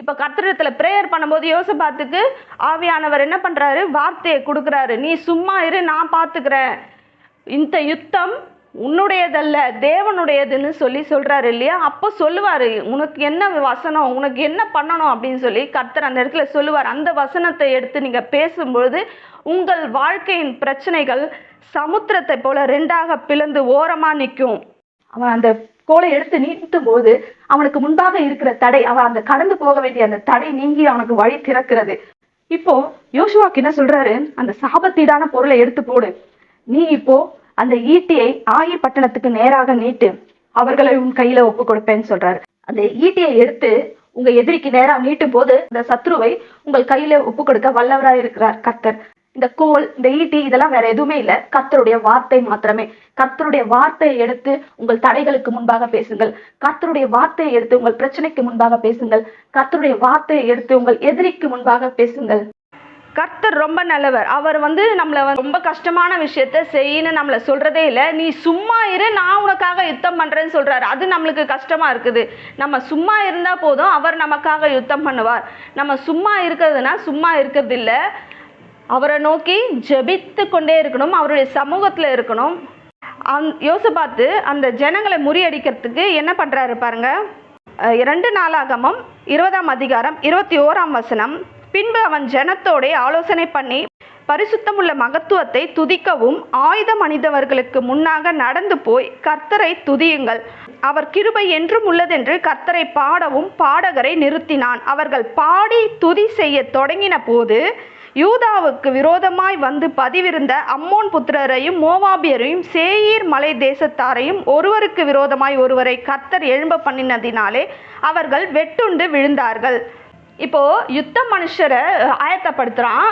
இப்போ கத்திரத்தில் ப்ரேயர் பண்ணும்போது யோசபாத்துக்கு ஆவியானவர் என்ன பண்ணுறாரு வார்த்தையை கொடுக்குறாரு. நீ சும்மா இரு நான் பார்த்துக்கிறேன் இந்த யுத்தம் உன்னுடையதல்ல தேவனுடையதுன்னு சொல்லி சொல்கிறாரு இல்லையா? அப்போ சொல்லுவார் உனக்கு என்ன வசனம்? உனக்கு என்ன பண்ணணும்? அப்படின்னு சொல்லி கர்த்தர் அந்த இடத்துல சொல்லுவார். அந்த வசனத்தை எடுத்து நீங்கள் பேசும்பொழுது உங்கள் வாழ்க்கையின் பிரச்சனைகள் சமுத்திரத்தை போல ரெண்டாக பிளந்து ஓரமாக நிற்கும். அவன் அந்த கோலை எடுத்து நீட்டும் போது அவனுக்கு முன்பாக இருக்கிற தடை அவன் அந்த கடந்து போக வேண்டிய அந்த தடை நீங்கி அவனுக்கு வழி திறக்கிறது. இப்போ யோசுவாக்கு என்ன சொல்றாரு? அந்த சாபத்தீடான பொருளை எடுத்து போடு. நீ இப்போ அந்த ஈட்டியை ஆயி பட்டணத்துக்கு நேராக நீட்டு. அவர்களை உன் கையில ஒப்பு கொடுப்பேன்னு சொல்றாரு. அந்த ஈட்டியை எடுத்து உங்க எதிரிக்கு நேரா நீட்டும் போது இந்த சத்ருவை உங்கள் கையில ஒப்பு கொடுக்க வல்லவராய் இருக்கிறார் கர்த்தர். இந்த கோல் இந்த ஈட்டி இதெல்லாம் வேற எதுவுமே இல்ல. கர்த்தருடைய வார்த்தை மாத்திரமே. கர்த்தருடைய வார்த்தையை எடுத்து உங்கள் தடைகளுக்கு முன்பாக பேசுங்கள். கர்த்தருடைய வார்த்தையை எடுத்து உங்கள் பிரச்சனைக்கு முன்பாக பேசுங்கள். கர்த்தருடைய வார்த்தையை எடுத்து உங்கள் எதிரிக்கு முன்பாக பேசுங்கள். கர்த்தர் ரொம்ப நல்லவர். அவர் வந்து நம்மளை வந்து ரொம்ப கஷ்டமான விஷயத்த செய்யன்னு நம்மளை சொல்றதே இல்லை. நீ சும்மா இரு நான் உனக்காக யுத்தம் பண்றேன்னு சொல்றாரு. அது நம்மளுக்கு கஷ்டமா இருக்குது. நம்ம சும்மா இருந்தா போதும் அவர் நமக்காக யுத்தம் பண்ணுவார். நம்ம சும்மா இருக்கிறதுனா சும்மா இருக்கிறது இல்ல அவரை நோக்கி ஜெபித்து கொண்டே இருக்கணும் அவருடைய சமூகத்தில் இருக்கணும். அந் யோசபாத்து அந்த ஜனங்களை முறியடிக்கிறதுக்கு என்ன பண்ணுறாரு பாருங்க. ரெண்டு இரண்டு நாளாகமம் இருபதாம் அதிகாரம் இருபத்தி ஓராம் வசனம். பின்பு அவன் ஜனத்தோடே ஆலோசனை பண்ணி பரிசுத்தமுள்ள மகத்துவத்தை துதிக்கவும் ஆயுதம் மனிதவர்களுக்கு முன்னாக நடந்து போய் கர்த்தரை துதியுங்கள். அவர் கிருபை என்றும் உள்ளதென்று கர்த்தரை பாடவும் பாடகரை நிறுத்தினான். அவர்கள் பாடி துதி செய்ய தொடங்கின போது யூதாவுக்கு விரோதமாய் வந்து பதிவிருந்த அம்மோன் புத்திரரையும் மோவாபியரையும் சேயீர் மலை தேசத்தாரையும் ஒருவருக்கு விரோதமாய் ஒருவரை கர்த்தர் எழும்ப பண்ணினதினாலே அவர்கள் வெட்டுண்டு விழுந்தார்கள். இப்போ யுத்த மனுஷரை ஆயத்தப்படுத்துகிறான்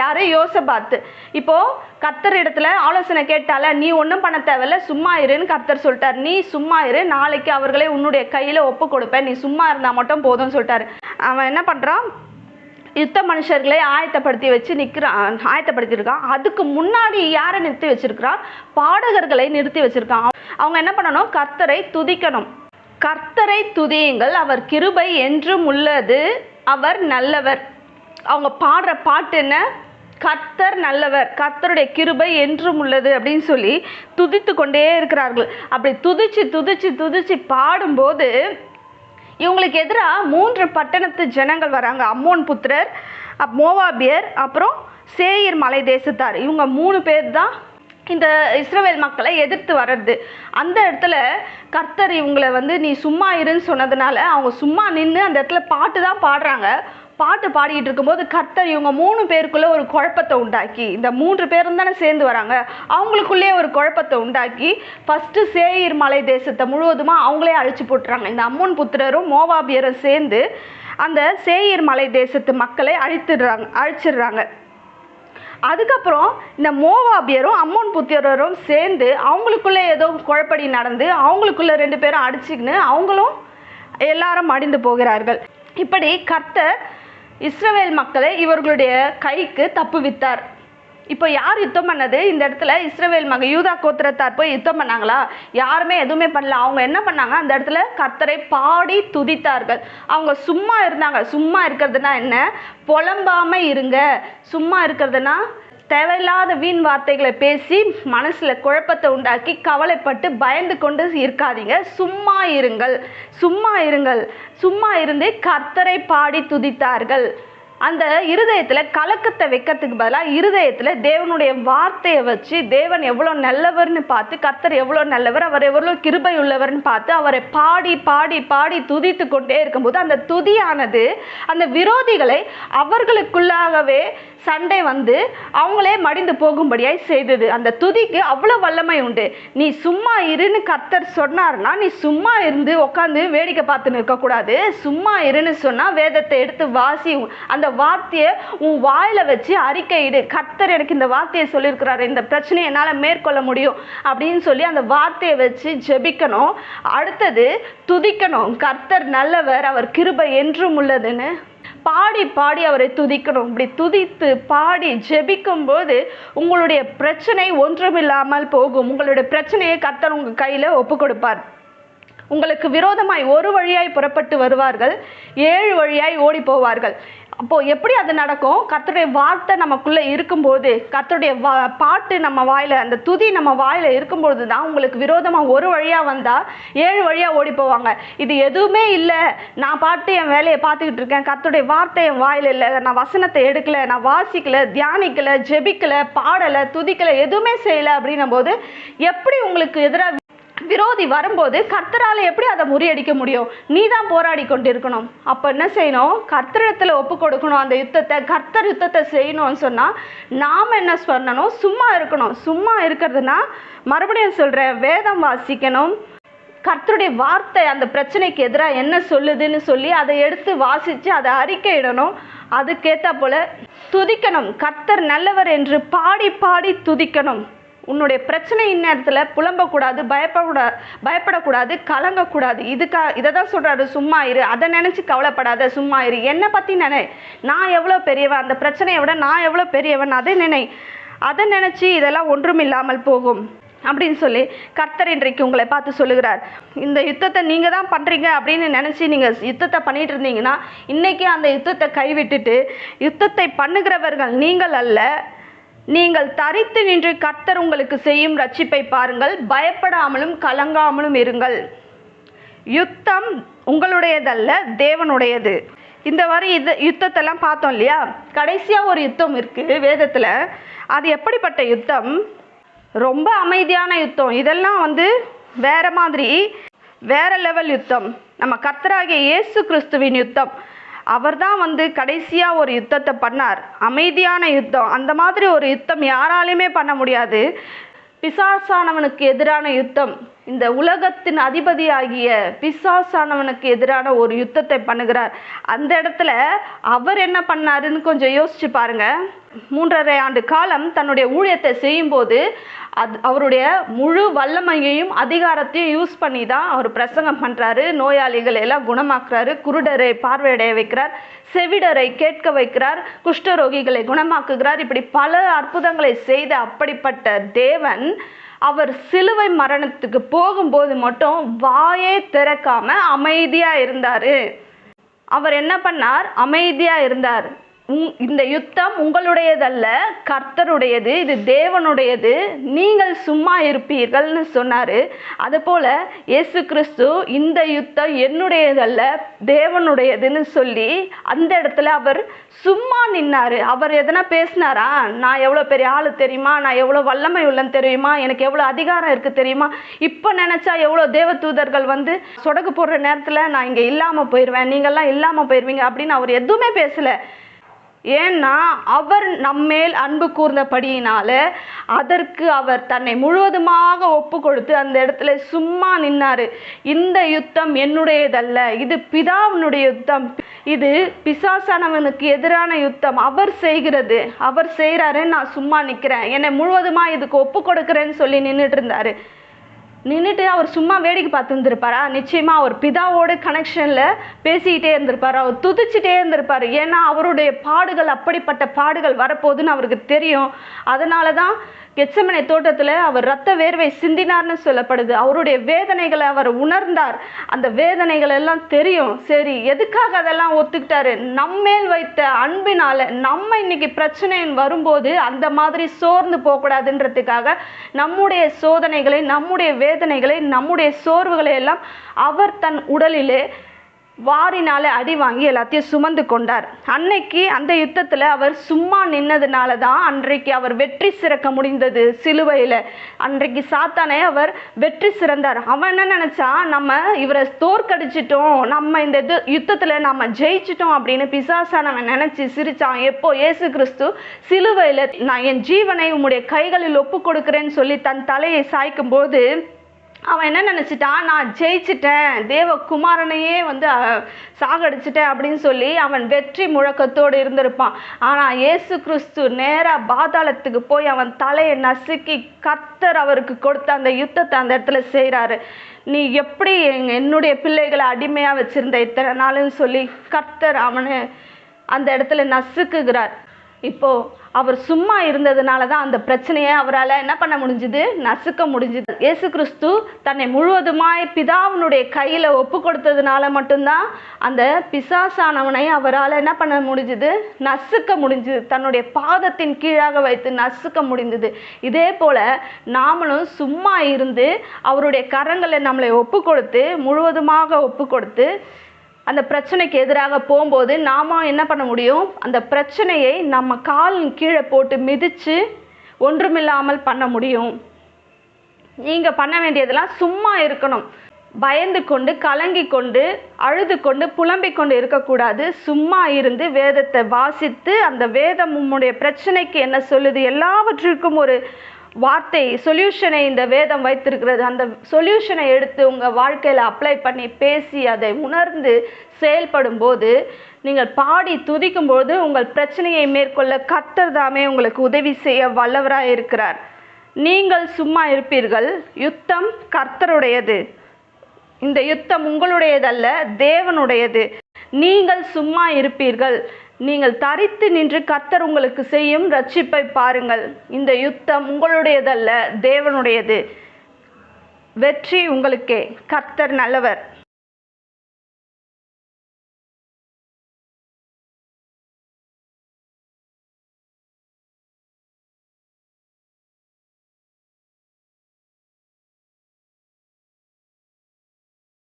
யாரு? யோசபாத்து. இப்போ கத்தர் இடத்துல ஆலோசனை கேட்டால நீ ஒன்றும் பண்ண தேவையில்ல சும்மா இருன்னு கத்தர் சொல்லிட்டார். நீ சும்மா இரு நாளைக்கு அவர்களே உன்னுடைய கையில ஒப்பு கொடுப்பேன். நீ சும்மா இருந்தா மட்டும் போதும்னு சொல்லிட்டாரு. அவன் என்ன பண்றான்? யுத்த மனுஷர்களை ஆயத்தப்படுத்தி வச்சு நிற்கிறான் ஆயத்தப்படுத்தியிருக்கான். அதுக்கு முன்னாடி யாரை நிறுத்தி வச்சிருக்கிறான்? பாடகர்களை நிறுத்தி வச்சிருக்கான். அவங்க என்ன பண்ணணும்? கர்த்தரை துதிக்கணும். கர்த்தரை துதியுங்கள். அவர் கிருபை என்றும் உள்ளது. அவர் நல்லவர். அவங்க பாடுற பாட்டு என்ன? கர்த்தர் நல்லவர். கர்த்தருடைய கிருபை என்றும் உள்ளது அப்படின்னு சொல்லி துதித்து கொண்டே இருக்கிறார்கள். அப்படி துதிச்சு துதிச்சு துதிச்சு பாடும்போது இவங்களுக்கு எதிராக மூன்று பட்டணத்து ஜனங்கள் வராங்க. அம்மோன் புத்திரர் அப் மோவாபியர் அப்புறம் சேயிர் மலை தேசத்தார். இவங்க மூணு பேர் தான் இந்த இஸ்ரவேல் மக்களை எதிர்த்து வர்றது. அந்த இடத்துல கர்த்தர் இவங்களை வந்து நீ சும்மா இருன்னு சொன்னதுனால அவங்க சும்மா நின்று அந்த இடத்துல பாட்டு தான் பாடுறாங்க. பாட்டு பாடிட்டு இருக்கும்போது கர்த்தர் இவங்க மூணு பேருக்குள்ள ஒரு குழப்பத்தை உண்டாக்கி இந்த மூன்று பேரும் தானே சேர்ந்து வராங்க அவங்களுக்குள்ளேயே ஒரு குழப்பத்தை உண்டாக்கி ஃபஸ்ட்டு சேயிர் மலை தேசத்தை முழுவதுமா அவங்களே அழிச்சு போட்டுறாங்க. இந்த அம்மோன் புத்திரரும் மோவாபியரும் சேர்ந்து அந்த சேயீர் மலை தேசத்து மக்களை அழித்துடுறாங்க அழிச்சிடுறாங்க. அதுக்கப்புறம் இந்த மோவாபியரும் அம்மோன் புத்திரரும் சேர்ந்து அவங்களுக்குள்ளே ஏதோ குழப்படி நடந்து அவங்களுக்குள்ள ரெண்டு பேரும் அடிச்சுக்கின்னு அவங்களும் எல்லாரும் மடிந்து போகிறார்கள். இப்படி கர்த்தர் இஸ்ரவேல் மக்களை இவர்களுடைய கைக்கு தப்புவித்தார் இப்போ யார் யுத்தம் பண்ணது? இந்த இடத்துல இஸ்ரவேல் மக யூதா கோத்திரத்தார் போய் யுத்தம் பண்ணாங்களா? யாருமே எதுவுமே பண்ணல. அவங்க என்ன பண்ணாங்க? அந்த இடத்துல கர்த்தரை பாடி துதித்தார்கள். அவங்க சும்மா இருந்தாங்க. சும்மா இருக்கிறதுனா என்ன? புலம்பாமல் இருங்க. சும்மா இருக்கிறதுனா தேவையில்லாத வீண் வார்த்தைகளை பேசி மனசில் குழப்பத்தை உண்டாக்கி கவலைப்பட்டு பயந்து கொண்டு இருக்காதீங்க. சும்மா இருங்கள். சும்மா இருங்கள். சும்மா இருந்து கர்த்தரை பாடி துதித்தார்கள். அந்த இருதயத்தில் கலக்கத்தை வைக்கிறதுக்கு பதிலாக இருதயத்தில் தேவனுடைய வார்த்தையை வச்சு தேவன் எவ்வளோ நல்லவர்னு பார்த்து கர்த்தர் எவ்வளோ நல்லவர் அவர் எவ்வளோ கிருபை உள்ளவர்னு பார்த்து அவரை பாடி பாடி பாடி துதித்து கொண்டே இருக்கும்போது அந்த துதியானது அந்த விரோதிகளை அவர்களுக்குள்ளாகவே சண்டை வந்து அவங்களே மடிந்து போகும்படியாய் செய்தது. அந்த துதிக்கு அவ்வளோ வல்லமை உண்டு. நீ சும்மா இருன்னு கர்த்தர் சொன்னார்னா நீ சும்மா இருந்து உட்காந்து வேடிக்கை பார்த்துன்னு இருக்கக்கூடாது. சும்மா இருன்னு சொன்னால் வேதத்தை எடுத்து வாசி அந்த வார்த்தையை உன் வாயில வச்சு அறிக்கையிடு கர்த்தர் எனக்கு இந்த வார்த்தையை சொல்லியிருக்கிறாரு. இந்த பிரச்சனையை என்னால் மேற்கொள்ள முடியும் அப்படின்னு சொல்லி அந்த வார்த்தையை வச்சு ஜெபிக்கணும். அடுத்தது துதிக்கணும். கர்த்தர் நல்லவர் அவர் கிருபை என்றும் உள்ளதுன்னு. பாடி பாடி அவரை துதிக்கணும். இப்படி துதித்து பாடி ஜெபிக்கும் போது உங்களுடைய பிரச்சனை ஒன்றுமில்லாமல் போகும். உங்களுடைய பிரச்சனையை கர்த்தர் உங்கள் கையில் ஒப்பு கொடுப்பார் உங்களுக்கு விரோதமாய் ஒரு வழியாய் புறப்பட்டு வருவார்கள். ஏழு வழியாய் ஓடி போவார்கள். அப்போ எப்படி அது நடக்கும்? கத்தருடைய வார்த்தை நமக்குள்ள இருக்கும்போது கத்தருடைய வா பாட்டு நம்ம வாயில அந்த துதி நம்ம வாயில இருக்கும்பொழுது தான் உங்களுக்கு விரோதமா ஒரு வழியா வந்தா ஏழு வழியா ஓடி போவாங்க. இது எதுவுமே இல்லை. நான் பாட்டு என் வேலையை பார்த்துக்கிட்டு இருக்கேன். கத்தருடைய வார்த்தை என் வாயில இல்லை. நான் வசனத்தை எடுக்கல நான் வாசிக்கல தியானிக்கல ஜெபிக்கல பாடல துதிக்கல எதுவுமே செய்யல அப்படின்னும் போது எப்படி உங்களுக்கு எதிராக விரோதி வரும்போது கர்த்தரால் எப்படி அதை முறியடிக்க முடியும்? நீ தான் போராடி கொண்டிருக்கணும். அப்போ என்ன செய்யணும்? கர்த்தரிடத்தில் ஒப்பு கொடுக்கணும். அந்த யுத்தத்தை கர்த்தர் யுத்தத்தை செய்யணும்னு சொன்னால் நாம் என்ன பண்ணணும்? சும்மா இருக்கணும். சும்மா இருக்கிறதுனா மறுபடியும் சொல்கிறேன் வேதம் வாசிக்கணும். கர்த்தருடைய வார்த்தை அந்த பிரச்சனைக்கு எதிராக என்ன சொல்லுதுன்னு சொல்லி அதை எடுத்து வாசித்து அதை அறிக்கையிடணும். அதுக்கேற்ற போல் துதிக்கணும். கர்த்தர் நல்லவர் என்று பாடி பாடி துதிக்கணும். உன்னுடைய பிரச்சனை இந்நேரத்தில் புலம்பக்கூடாது பயப்படக்கூடாது பயப்படக்கூடாது கலங்கக்கூடாது. இதுக்கா இதை தான் சொல்கிறாரு சும்மா இரு. அதை நினச்சி கவலைப்படாத சும்மா இரு. என்னை பற்றி நினை நான் எவ்வளோ பெரியவன்? அந்த பிரச்சனையை விட நான் எவ்வளோ பெரியவன்? அதை நினை அதை நினச்சி இதெல்லாம் ஒன்றும் இல்லாமல் போகும். அப்படின்னு சொல்லி கர்த்தர் இன்றைக்கு உங்களை பார்த்து சொல்லுகிறார். இந்த யுத்தத்தை நீங்கள் தான் பண்ணுறீங்க அப்படின்னு நினச்சி நீங்கள் யுத்தத்தை பண்ணிட்டு இருந்தீங்கன்னா இன்றைக்கி அந்த யுத்தத்தை கைவிட்டுட்டு யுத்தத்தை பண்ணுகிறவர்கள் நீங்கள் அல்ல. நீங்கள் தரித்து நின்று கர்த்தர் உங்களுக்கு செய்யும் ரட்சிப்பை பாருங்கள். பயப்படாமலும் கலங்காமலும் இருங்கள். யுத்தம் உங்களுடையதல்ல தேவனுடையது. இந்த மாதிரி இது யுத்தத்தெல்லாம் பார்த்தோம் இல்லையா? கடைசியாக ஒரு யுத்தம் இருக்குது வேதத்தில். அது எப்படிப்பட்ட யுத்தம்? ரொம்ப அமைதியான யுத்தம். இதெல்லாம் வந்து வேற மாதிரி வேற லெவல் யுத்தம். நம்ம கர்த்தராகிய இயேசு கிறிஸ்துவின் யுத்தம். அவர்தான் வந்து கடைசியாக ஒரு யுத்தத்தை பண்ணார். அமைதியான யுத்தம். அந்த மாதிரி ஒரு யுத்தம் யாராலையுமே பண்ண முடியாது. பிசாசானவனுக்கு எதிரான யுத்தம். இந்த உலகத்தின் அதிபதியாகிய பிசாசானவனுக்கு எதிரான ஒரு யுத்தத்தை பண்ணுகிறார். அந்த இடத்துல அவர் என்ன பண்ணாருன்னு கொஞ்சம் யோசிச்சு பாருங்கள் மூன்றரை ஆண்டு காலம் தன்னுடைய ஊழியத்தை செய்யும்போது அது அவருடைய முழு வல்லமையையும் அதிகாரத்தையும் யூஸ் பண்ணி தான் அவர் பிரசங்கம் பண்ணுறாரு நோயாளிகளை எல்லாம் குணமாக்குறாரு குருடரை பார்வையடைய வைக்கிறார் செவிடரை கேட்க வைக்கிறார் குஷ்டரோகிகளை குணமாக்குகிறார். இப்படி பல அற்புதங்களை செய்த அப்படிப்பட்ட தேவன் அவர் சிலுவை மரணத்துக்கு போகும்போது மட்டும் வாயே திறக்காம அமைதியாக இருந்தார். அவர் என்ன பண்ணார்? அமைதியாக இருந்தார். இந்த யுத்தம் உங்களுடையதல்ல கர்த்தருடையது இது தேவனுடையது நீங்கள் சும்மா இருப்பீர்கள்னு சொன்னார். அதுபோல் இயேசு கிறிஸ்து இந்த யுத்தம் என்னுடையதல்ல தேவனுடையதுன்னு சொல்லி அந்த இடத்துல அவர் சும்மா நின்னார். அவர் எதனா பேசினாரா? நான் எவ்வளோ பெரிய ஆளு தெரியுமா? நான் எவ்வளோ வல்லமை உள்ளன்னு தெரியுமா? எனக்கு எவ்வளோ அதிகாரம் இருக்குது தெரியுமா? இப்போ நினச்சா எவ்வளோ தேவதூதர்கள் வந்து சொடகு போடுற நேரத்தில் நான் இங்கே இல்லாமல் போயிடுவேன் நீங்கள்லாம் இல்லாமல் போயிடுவீங்க அப்படின்னு அவர் எதுவுமே பேசலை. ஏன்னா அவர் நம்மேல் அன்பு கூர்ந்தபடியினால அதற்கு அவர் தன்னை முழுவதுமாக ஒப்பு கொடுத்து அந்த இடத்துல சும்மா நின்னார். இந்த யுத்தம் என்னுடையதல்ல. இது பிதாவினுடைய யுத்தம். இது பிசாசானவனுக்கு எதிரான யுத்தம். அவர் செய்கிறது. அவர் செய்கிறாரு நான் சும்மா நிற்கிறேன் என்னை முழுவதுமாக இதுக்கு ஒப்பு கொடுக்குறேன்னு சொல்லி நின்றுட்டு இருந்தாரு. நின்றுட்டு அவர் சும்மா வேடிக்கை பார்த்துருந்துருப்பாரா? நிச்சயமாக நிச்சயமா அவர் பிதாவோட கனெக்ஷன்ல பேசிக்கிட்டே இருந்திருப்பாரு. அவர் துதிச்சிட்டே இருந்திருப்பாரு. ஏன்னா அவருடைய பாடுகள் அப்படிப்பட்ட பாடுகள் வரப்போகுதுன்னு அவருக்கு தெரியும். அதனால தான் கெச்சமனை தோட்டத்தில் அவர் ரத்த வேர்வை சிந்தினார்னு சொல்லப்படுது. அவருடைய வேதனைகளை அவர் உணர்ந்தார். அந்த வேதனைகள் எல்லாம் தெரியும். சரி எதுக்காக அதெல்லாம் ஒத்துக்கிட்டாரு? நம்மேல் வைத்த அன்பினால நம்ம இன்னைக்கு பிரச்சனையின் வரும்போது அந்த மாதிரி சோர்ந்து போகக்கூடாதுன்றதுக்காக நம்முடைய சோதனைகளை நம்முடைய வேதனைகளை நம்முடைய சோர்வுகளை எல்லாம் அவர் தன் உடலிலே வாரினால அடி வாங்கி எல்லாத்தையும் சுமந்து கொண்டார். அன்னைக்கு அந்த யுத்தத்தில் அவர் சும்மா நின்னதுனால தான் அன்றைக்கு அவர் வெற்றி சிறக்க முடிந்தது சிலுவையில். அன்றைக்கு சாத்தானே அவர் வெற்றி சிறந்தார். அவன் என்ன நினச்சா நம்ம இவரை தோற்கடிச்சிட்டோம் நம்ம இந்த இது யுத்தத்தில் நம்ம ஜெயிச்சிட்டோம் அப்படின்னு பிசாசானவன் நினச்சி சிரிச்சான். எப்போ இயேசு கிறிஸ்து சிலுவையில் நான் என் ஜீவனை உம்முடைய கைகளில் ஒப்பு கொடுக்குறேன்னு சொல்லி தன் தலையை சாய்க்கும் போது அவன் என்ன நினச்சிட்டான்? நான் ஜெயிச்சிட்டேன். தேவகுமாரனையே வந்து சாகடிச்சிட்டேன் அப்படின்னு சொல்லி அவன் வெற்றி முழக்கத்தோடு இருந்திருப்பான். ஆனால் இயேசு கிறிஸ்து நேராக பாதாளத்துக்கு போய் அவன் தலையை நசுக்கி கர்த்தர் அவருக்கு கொடுத்த அந்த யுத்தத்தை அந்த இடத்துல செய்கிறாரு நீ எப்படி என்னுடைய பிள்ளைகளை அடிமையாக வச்சுருந்த இத்தனை நாளுன்னு சொல்லி கர்த்தர் அவனை அந்த இடத்துல நசுக்குகிறார். இப்போது அவர் சும்மா இருந்ததுனால தான் அந்த பிரச்சனையை அவரால் என்ன பண்ண முடிஞ்சுது? நசுக்க முடிஞ்சுது. இயேசு கிறிஸ்து தன்னை முழுவதுமாய் பிதாவினுடைய கையில் ஒப்பு கொடுத்ததுனால மட்டும்தான் அந்த பிசாசானவனை அவரால் என்ன பண்ண முடிஞ்சுது? நசுக்க முடிஞ்சுது. தன்னுடைய பாதத்தின் கீழாக வைத்து நசுக்க முடிந்தது. இதே போல் நாமளும் சும்மா இருந்து அவருடைய கரங்களை நம்மளை ஒப்பு கொடுத்து முழுவதுமாக ஒப்பு கொடுத்து அந்த பிரச்சனைக்கு எதிராக போகும்போது நாம என்ன பண்ண முடியும்? அந்த பிரச்சனையை நம்ம காலின் கீழே போட்டு மிதித்து ஒன்றுமில்லாமல் பண்ண முடியும். நீங்கள் பண்ண வேண்டியதெல்லாம் சும்மா இருக்கணும். பயந்து கொண்டு கலங்கி கொண்டு அழுது கொண்டு புலம்பிக் கொண்டு இருக்கக்கூடாது சும்மா இருந்து வேதத்தை வாசித்து அந்த வேதம் உம்முடைய பிரச்சனைக்கு என்ன சொல்லுது? எல்லாவற்றிற்கும் ஒரு வார்த்தை சொல்யூஷனை இந்த வேதம் வைத்திருக்கிறது. அந்த சொல்யூஷனை எடுத்து உங்கள் வாழ்க்கையில் அப்ளை பண்ணி பேசி அதை உணர்ந்து செயல்படும் போது நீங்கள் பாடி துதிக்கும் போது உங்கள் பிரச்சனையை மேற்கொள்ள கர்த்தர் தாமே உங்களுக்கு உதவி செய்ய வல்லவராக இருக்கிறார். நீங்கள் சும்மா இருப்பீர்கள். யுத்தம் கர்த்தருடையது. இந்த யுத்தம் உங்களுடையதல்ல தேவனுடையது. நீங்கள் சும்மா இருப்பீர்கள். நீங்கள் தரித்து நின்று கத்தர் உங்களுக்கு செய்யும் ரட்சிப்பை பாருங்கள். இந்த யுத்தம் உங்களுடையதல்ல தேவனுடையது. வெற்றி உங்களுக்கே. கர்த்தர் நல்லவர்.